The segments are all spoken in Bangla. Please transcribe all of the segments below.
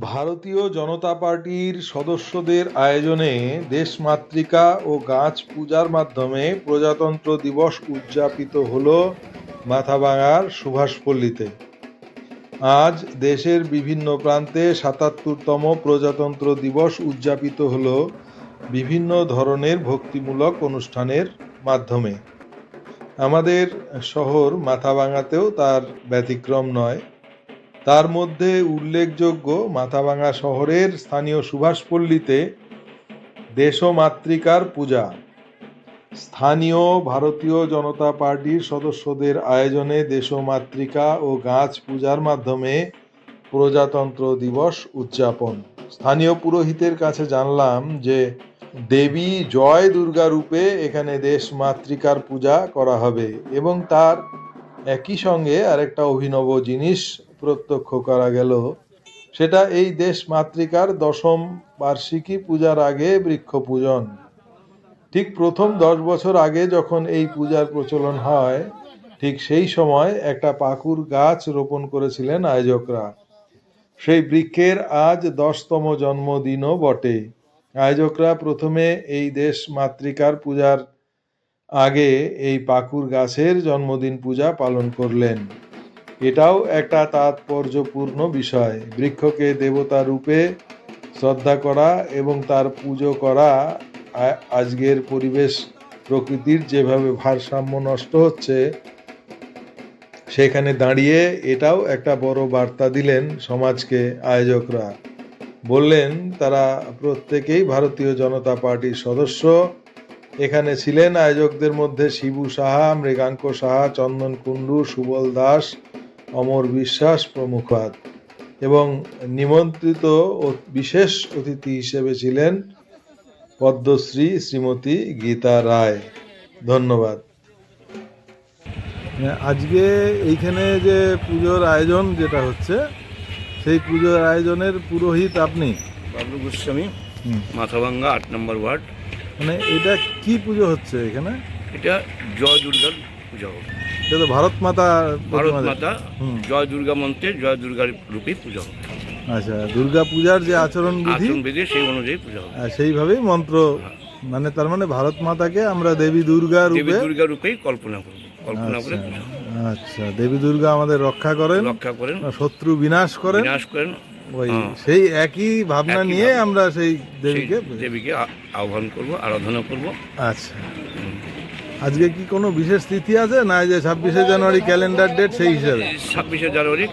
ভারতীয় জনতা পার্টির সদস্যদের আয়োজনে দেশমাতৃকা ও গাছ পূজার মাধ্যমে প্রজাতন্ত্র দিবস উদযাপিত হল মাথাভাঙার সুভাষপল্লীতে। আজ দেশের বিভিন্ন প্রান্তে সাতাত্তরতম প্রজাতন্ত্র দিবস উদযাপিত হল বিভিন্ন ধরনের ভক্তিমূলক অনুষ্ঠানের মাধ্যমে। আমাদের শহর মাথাভাঙাতেও তার ব্যতিক্রম নয়। তার মধ্যে উল্লেখযোগ্য মাথাভাঙা শহরের স্থানীয় সুভাষপল্লীতে দেশমাতৃকার পূজা। স্থানীয় ভারতীয় জনতা পার্টির সদস্যদের আয়োজনে দেশমাতৃকা ও গাছ পূজার মাধ্যমে প্রজাতন্ত্র দিবস উদযাপন। স্থানীয় পুরোহিতের কাছে জানলাম যে, দেবী জয় দুর্গা রূপে এখানে দেশমাতৃকার পূজা করা হবে এবং তার একই সঙ্গে আরেকটা অভিনব জিনিস প্রত্যক্ষ করা গেল। সেটা এই দেশ মাতৃকার দশম বার্ষিকী পূজার আগে বৃক্ষ পূজন। ঠিক প্রথম দশ বছর আগে যখন এই পূজার প্রচলন হয়, ঠিক সেই সময় একটা পাকুর গাছ রোপণ করেছিলেন আয়োজকরা। সেই বৃক্ষের আজ দশতম জন্মদিনও বটে। আয়োজকরা প্রথমে এই দেশ মাতৃকার পূজার আগে এই পাকুর গাছের জন্মদিন পূজা পালন করলেন। এটাও একটা তাৎপর্যপূর্ণ বিষয়। বৃক্ষকে দেবতা রূপে শ্রদ্ধা করা এবং তার পুজো করা আজকের পরিবেশ প্রকৃতির যেভাবে ভারসাম্য নষ্ট হচ্ছে, সেখানে দাঁড়িয়ে এটাও একটা বড় বার্তা দিলেন সমাজকে আয়োজকরা। বললেন, তারা প্রত্যেকেই ভারতীয় জনতা পার্টির সদস্য। এখানে ছিলেন আয়োজকদের মধ্যে শিবু সাহা, মৃগাঙ্ক সাহা, চন্দন কুণ্ডু, সুবল দাস অমর বিশ্বাস প্রমুখ এবং নিমন্ত্রিত বিশেষ অতিথি হিসেবে ছিলেন পদ্মশ্রী শ্রীমতী গীতা রায়। ধন্যবাদ। আজকে এইখানে যে পুজোর আয়োজন যেটা হচ্ছে সেই পুজোর আয়োজনের পুরোহিত আপনি? বাবলু গোস্বামী। মাথাভাঙ্গা আট নম্বর ওয়ার্ড। মানে এটা কি পুজো হচ্ছে এখানে? এটা জয় দুর্গার পূজা। হবে তো ভারত মাতা ভারত মাতা। জয় দুর্গা মন্ত্রে জয় দুর্গার রূপে পূজা হবে। আচ্ছা দুর্গা পূজার যে আচরণ বিধি সেই অনুযায়ী পূজা হবে। সেইভাবেই মন্ত্র মানে তার মানে ভারত মাতাকে আমরা দেবী দুর্গা রূপে দুর্গা রূপেই কল্পনা করব কল্পনা করে আচ্ছা দেবী দুর্গা আমাদের রক্ষা করেন রক্ষা করেন শত্রু বিনাশ করেন বিনাশ করেন ওই হ্যাঁ। সেই একই ভাবনা নিয়ে আমরা সেই দেবীকে দেবীকে আহ্বান করব আরাধনা করব। আচ্ছা। আজকে কি কোনো বিশেষ তিথি আছে? না যে ছাব্বিশে জানুয়ারি ক্যালেন্ডার ডেট সেই হিসাবে? ছাব্বিশে জানুয়ারি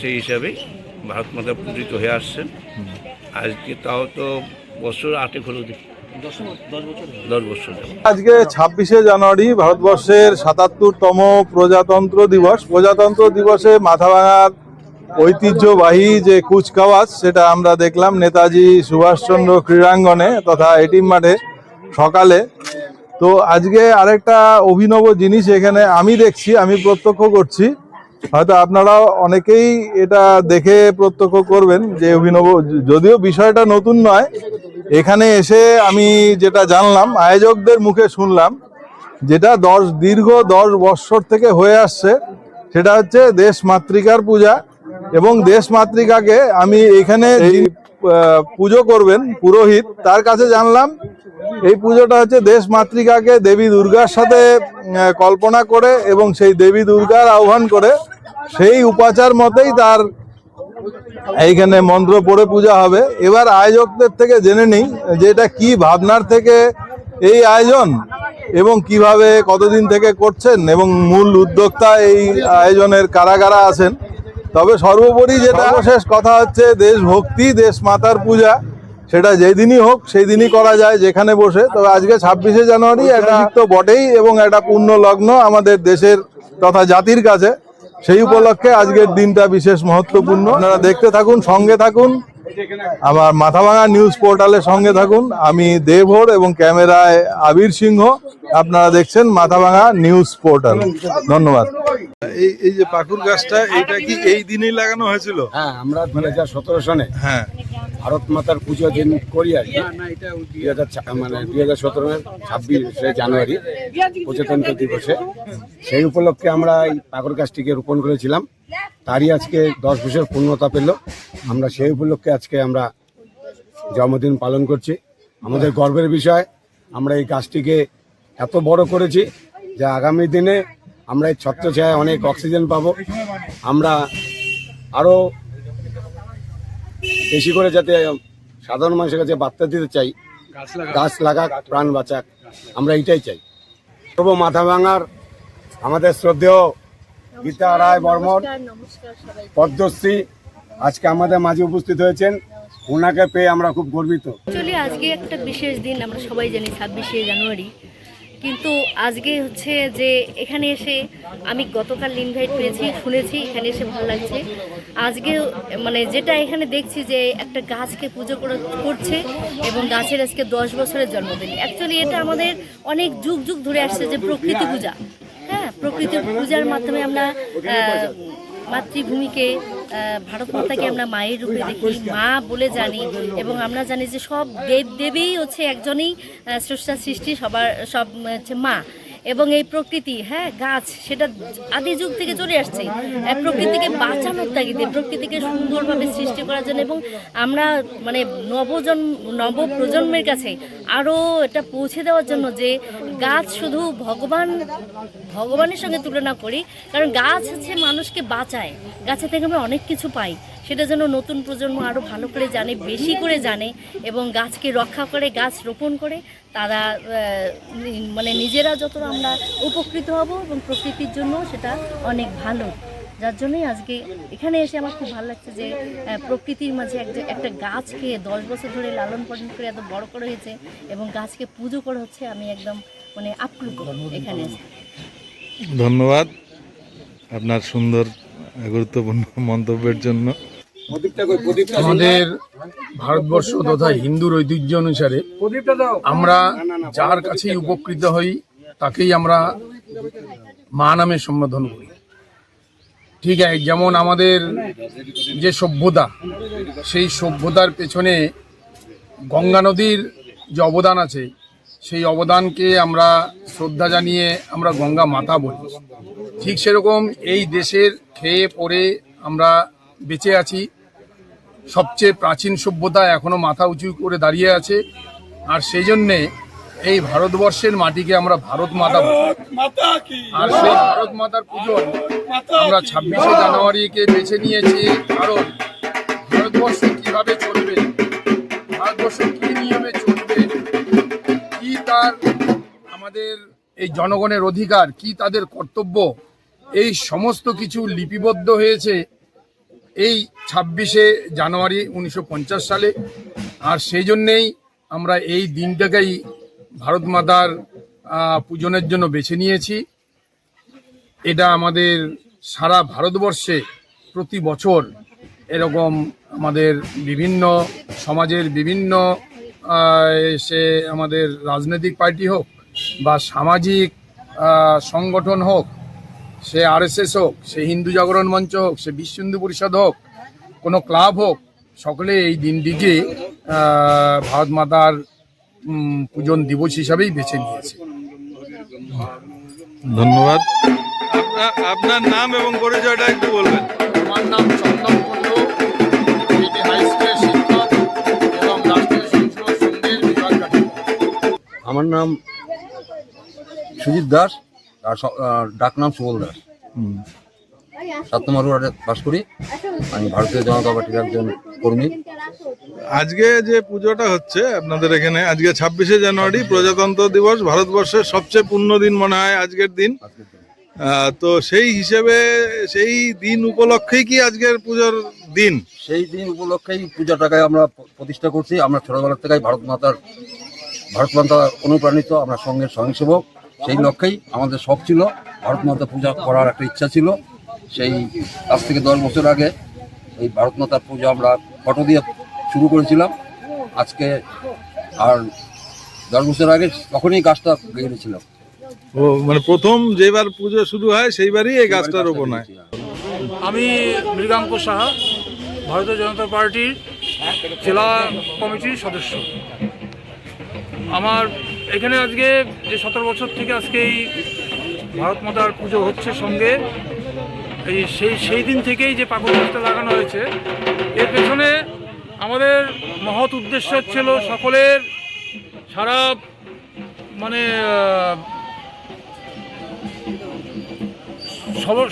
সেই হিসাবে ভারত মাতা পূজিত হয়ে আসছে আজকে তাও তো বছর আটে হলো আজকে ছাব্বিশে জানুয়ারি ভারতবর্ষের সাতাত্তরতম প্রজাতন্ত্র দিবস। প্রজাতন্ত্র দিবসে মাথাভাঙার ঐতিহ্যবাহী যে কুচকাওয়াজ সেটা আমরা দেখলাম নেতাজি সুভাষচন্দ্র ক্রীড়াঙ্গনে তথা এটিম মাঠে সকালে। তো আজকে আরেকটা অভিনব জিনিস এখানে আমি দেখছি আমি প্রত্যক্ষ করছি। হয়তো আপনারা অনেকেই এটা দেখে প্রত্যক্ষ করবেন যে অভিনব যদিও বিষয়টা নতুন নয় এখানে এসে আমি যেটা জানলাম আয়োজকদের মুখে শুনলাম যেটা দশ দীর্ঘ দশ বৎসর থেকে হয়ে আসছে সেটা হচ্ছে দেশ মাতৃকার পূজা এবং দেশ মাতৃকাকে আমি এখানে পুজো করবেন পুরোহিত তার কাছে জানলাম এই পুজোটা হচ্ছে দেশ মাতৃকাকে দেবী দুর্গার সাথে কল্পনা করে এবং সেই দেবী দুর্গার আহ্বান করে। সেই উপাচার মতেই তার এইখানে মন্ত্র পড়ে পূজা হবে। এবার আয়োজকদের থেকে জেনে নিই যে এটা কি ভাবনার থেকে এই আয়োজন এবং কীভাবে কতদিন থেকে করছেন এবং মূল উদ্যোক্তা এই আয়োজনের কারা কারা আছেন। তবে সর্বোপরি যেটা শেষ কথা হচ্ছে দেশভক্তি দেশ মাতার পূজা। সেটা যেদিনই হোক সেই দিনই করা যায় যেখানে বসে। তবে আজকে ছাব্বিশে জানুয়ারি একটা তো বটেই এবং একটা পূর্ণ লগ্ন আমাদের দেশের তথা জাতির কাছে। সেই উপলক্ষে আজকের দিনটা বিশেষ মহত্বপূর্ণ। আপনারা দেখতে থাকুন সঙ্গে থাকুন। আমার মাথাভাঙা নিউজ পোর্টালের সঙ্গে থাকুন। আমি দেবহর এবং ক্যামেরায় আবির সিংহ। আপনারা দেখছেন মাথাভাঙা নিউজ পোর্টাল। ধন্যবাদ। এই এই যে পাকুর গাছটা এটা কি এই দিনেই লাগানো হয়েছিল? হ্যাঁ আমরা দু হাজার সতেরো সনে হ্যাঁ। ভারত মাতার পুজো যেন করি আর কি। দুই হাজার মানে দুই হাজার সতেরো ছাব্বিশে জানুয়ারি প্রজাতন্ত্র দিবসে। সেই উপলক্ষে আমরা এই পাগর গাছটিকে রোপণ করেছিলাম। তারই আজকে দশ বছর পূর্ণতা পেল। আমরা সেই উপলক্ষে আজকে আমরা জন্মদিন পালন করছি। আমাদের গর্বের বিষয় আমরা এই গাছটিকে এত বড় করেছি যে আগামী দিনে আমরা এই ছত্রছায়ায় অনেক অক্সিজেন পাবো। আমরা আরও বেশি করে যাতে সাধারণ মানুষের কাছে বার্তা দিতে চাই গাছ লাগাক প্রাণ বাঁচাক আমরা এটাই চাই। পূর্ব মাথা ভাঙার আমাদের শ্রদ্ধেয় গীতা রায় বর্মন পদ্মশ্রী আজকে আমাদের মাঝে উপস্থিত হয়েছেন। ওনাকে পেয়ে আমরা খুব গর্বিত। আজকে একটা বিশেষ দিন আমরা সবাই জানি ছাব্বিশে জানুয়ারি। কিন্তু আজকে হচ্ছে যে এখানে এসে আমি গতকাল ইনভাইট পেয়েছি, শুনেছি, এখানে এসে ভালো লাগছে। আজকে মানে যেটা এখানে দেখছি যে একটা গাছকে পুজো করে- করছে এবং গাছের আজকে দশ বছরের জন্মদিন। অ্যাকচুয়ালি এটা আমাদের অনেক যুগ যুগ ধরে আসছে যে প্রকৃতি পূজা। হ্যাঁ প্রকৃতি পূজার মাধ্যমে আমরা মাতৃভূমিকে ভারত মাতাকে আমরা মায়ের রূপে দেখি। মা বলে জানি এবং আমরা জানি যে সব দেব দেবী হচ্ছে একজনই স্রষ্টা সৃষ্টি, সবার সব হচ্ছে মা। এবং এই প্রকৃতি হ্যাঁ গাছ, সেটা আদি যুগ থেকে চলে আসছে। প্রকৃতিকে বাঁচানোর তাগিদে, প্রকৃতিকে সুন্দরভাবে সৃষ্টি করার জন্য এবং আমরা মানে নবজন্ম নব প্রজন্মের কাছে আরও এটা পৌঁছে দেওয়ার জন্য যে গাছ শুধু ভগবান, ভগবানের সঙ্গে তুলনা করি, কারণ গাছ হচ্ছে মানুষকে বাঁচায়। গাছে থেকে আমরা অনেক কিছু পাই। সেটা যেন নতুন প্রজন্ম আরও ভালো করে জানে, বেশি করে জানে এবং গাছকে রক্ষা করে, গাছ রোপণ করে, তারা মানে নিজেরা যত আমরা উপকৃত হব এবং প্রকৃতির জন্য সেটা অনেক ভালো। যার জন্যই আজকে এখানে এসে আমার খুব ভালো লাগছে যে প্রকৃতির মাঝে একটা একটা গাছকে দশ বছর ধরে লালন পালন করে এত বড় করে হয়েছে এবং গাছকে পুজো করা হচ্ছে। আমি একদম মানে আপ্লুত এখানে ধন্যবাদ আপনার সুন্দর গুরুত্বপূর্ণ মন্তব্যের জন্য। আমাদের ভারতবর্ষ তথা হিন্দুর ঐতিহ্য অনুসারে আমরা যার কাছেই উপকৃত হই তাকেই আমরা মা নামে সম্বোধন করি। ঠিক আছে যেমন আমাদের যে সভ্যতা সেই সভ্যতার পেছনে গঙ্গা নদীর যে অবদান আছে সেই অবদানকে আমরা শ্রদ্ধা জানিয়ে আমরা গঙ্গা মাতা বলি। ঠিক সেরকম এই দেশের খেয়ে পড়ে আমরা বেঁচে আছি। সবচেয়ে প্রাচীন সভ্যতা এখনও মাথা উঁচু করে দাঁড়িয়ে আছে। আর সেই জন্যে এই ভারতবর্ষের মাটিকে আমরা ভারত মাতা বলি। আর সেই ভারত মাতার পুজো আমরা ছাব্বিশে জানুয়ারিকে বেছে নিয়েছি। কারণ ভারতবর্ষ কীভাবে চলবে ভারতবর্ষ আমাদের এই জনগণের অধিকার, কি তাদের কর্তব্য, এই সমস্ত কিছু লিপিবদ্ধ হয়েছে এই ছাব্বিশে জানুয়ারি উনিশশো পঞ্চাশ সালে। আর সেই জন্যেই আমরা এই দিনটাকেই ভারত মাতার পূজনের জন্য বেছে নিয়েছি। এটা আমাদের সারা ভারতবর্ষে প্রতি বছর এরকম আমাদের বিভিন্ন সমাজের বিভিন্ন সে আমাদের রাজনৈতিক পার্টি হোক বা সামাজিক সংগঠন হোক সে আরএসএস হোক সে হিন্দু জাগরণ মঞ্চ হোক সে বিশ্ব হিন্দু পরিষদ হোক কোনো ক্লাব হোক সকলে এই দিনটিকে ভারত মাতার পূজন দিবস হিসাবেই বেছে নিয়েছে। ধন্যবাদ। আপনার নাম এবং পরিচয়টা একটু বলবেন। আমার নাম চন্দন হাই স্কুলের শিক্ষক এবং রাষ্ট্রীয় সংসদ বিভাগ আমার নাম সুজিত দাস আর ডাকনাম সুবল দাস। সাত নম্বর ওয়ার্ডে বাস করি আমি ভারতীয় জনতা পার্টির একজন কর্মী। আজকে যে পুজোটা হচ্ছে আপনাদের এখানে আজকে ছাব্বিশে জানুয়ারি প্রজাতন্ত্র দিবস ভারতবর্ষের সবচেয়ে পূর্ণ দিন মনে হয় আজকের দিন। তো সেই হিসেবে সেই দিন উপলক্ষেই কি আজকের পুজোর দিন? সেই দিন উপলক্ষেই পূজাটাকে আমরা প্রতিষ্ঠা করছি। আমরা ছোটবেলা থেকেই ভারত মাতার ভারত মাতা অনুপ্রাণিত আমরা সঙ্গে স্বয়ংসেবক। সেই লক্ষ্যেই আমাদের শখ ছিল ভারত মাতা পূজা করার একটা ইচ্ছা ছিল। সেই আজ থেকে দশ বছর আগে এই ভারত মাতার পূজা আমরা ফটো দিয়ে শুরু করেছিলাম। আজকে আর দশ বছর আগে তখনই গাছটা গেড়েছিলাম। ও মানে প্রথম যেবার পুজো শুরু হয় সেইবারই এই গাছটা রোপণ হয়। আমি মৃগাঙ্ক সাহা ভারতীয় জনতা পার্টির জেলা কমিটির সদস্য। আমার এখানে আজকে যে সতেরো বছর থেকে আজকে এই ভারত মাতার পুজো হচ্ছে সঙ্গে, এই সেই সেই দিন থেকেই যে পাকুর গাছটা লাগানো হয়েছে, এর পেছনে আমাদের মহৎ উদ্দেশ্য ছিল সকলের সারা মানে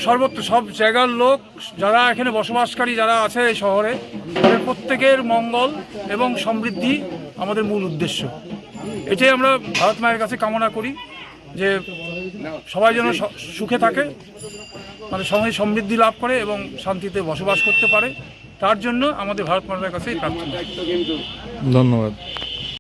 সর্বত্র, সব জায়গার লোক যারা এখানে বসবাসকারী যারা আছে এই শহরে, তাদের প্রত্যেকের মঙ্গল এবং সমৃদ্ধি আমাদের মূল উদ্দেশ্য। এটাই আমরা ভারত মায়ের কাছে কামনা করি যে সবাই যেন সুখে থাকে মানে সবাই সমৃদ্ধি লাভ করে এবং শান্তিতে বসবাস করতে পারে। তার জন্য আমাদের ভারত মাতার কাছে প্রার্থনা। ধন্যবাদ।